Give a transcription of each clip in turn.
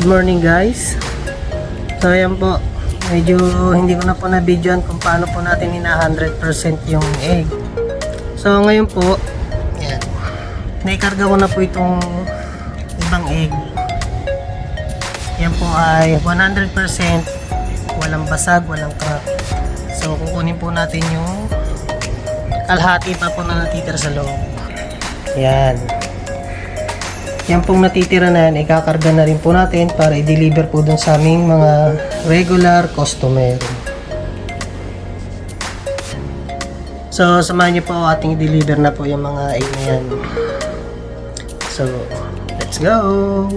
Good morning guys. So ayan po, medyo hindi ko na po na-videoan kung paano po natin ina 100% yung egg. So ngayon po, yan. Naikarga ko na po itong ibang egg. Yan po ay 100% walang basag, walang crack. So kukunin po natin yung kalahati pa po na natitira sa loob. Yan. Yan pong natitira na yan, ikakarga na rin po natin para i-deliver po dun sa aming mga regular customer. So, samahan niyo po ating i-deliver na po yung mga egg na yan. So, let's go!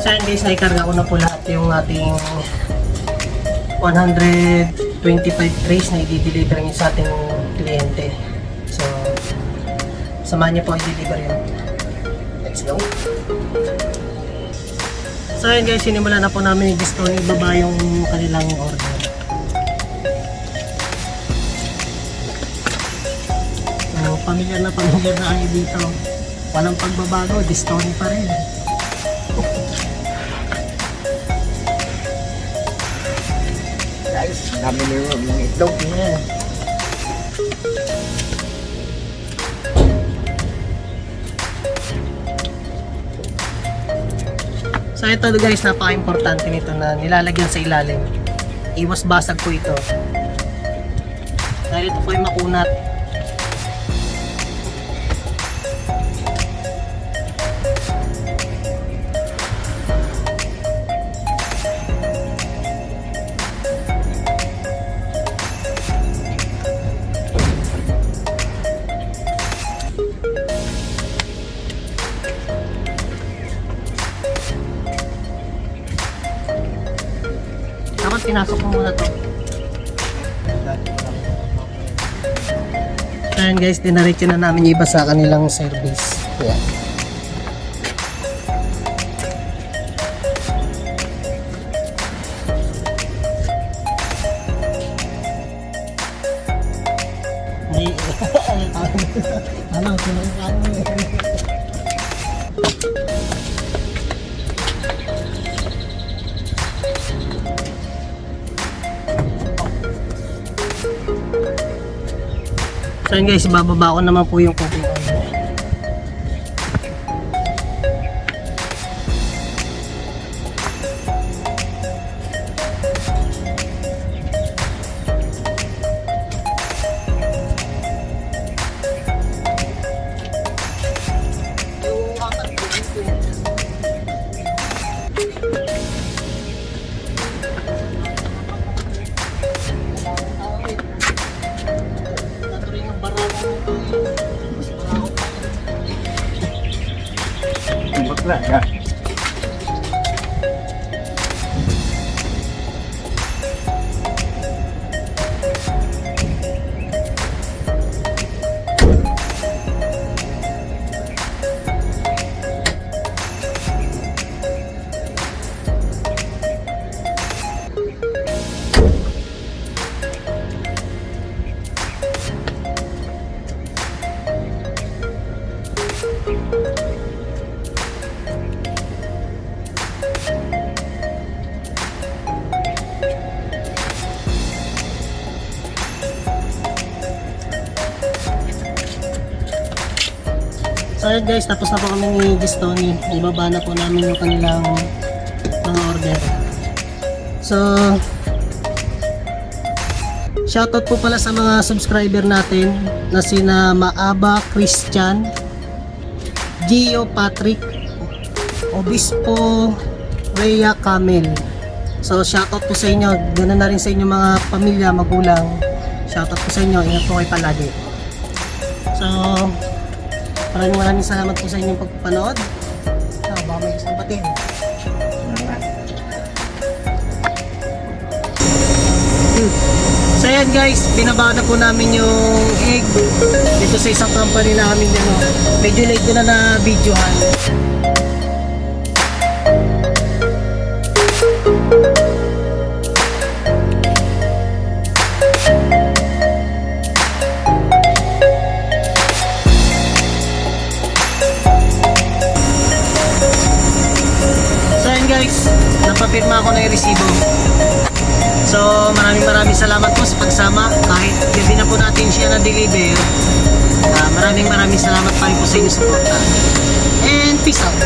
So yun guys, naikarga ko na po lahat yung ating 125 trays na i-deliver niyo sa ating kliyente. So, samahan niyo po i-deliver yun. Let's go! So yun guys, sinimulan na po namin gusto ibaba yung kanilang order. So, pamilyar na pamilyar na kayo dito. Walang pagbabago, Distoni pa rin. Dami na yung mga itlog. Yeah. So ito guys, napaka-importante nito na nilalagyan sa ilalim. Iwas basag po ito. Dahil ito po ay makunat. Pinasok mo muna to. Ayan guys, dinaretso na namin yung iba sa kanilang service. Ayan. Hindi. ano, mo eh. So guys, bababa ko naman po yung cooking oil. Like that. Ayun guys, tapos na po kami ni Gistoni. Ibaba na po namin yung kanilang mga order. So, shoutout po pala sa mga subscriber natin na sina Maaba Christian, Gio Patrick, Obispo Rhea Camel. So shoutout po sa inyo. Ganun na rin sa inyo mga pamilya, magulang. Shoutout po sa inyo. Ingat po kayo palagi. So, maraming maraming salamat po sa inyong pagpapanood. So, baka may isang batin. So yan guys, binaba na po namin yung egg dito sa isang company namin ano. Medyo late ko na na videohan. So maraming maraming salamat po sa pagsama kahit gabi na po natin siya na-deliver. Ah, maraming maraming salamat pa rin po sa inyong suporta. And peace out!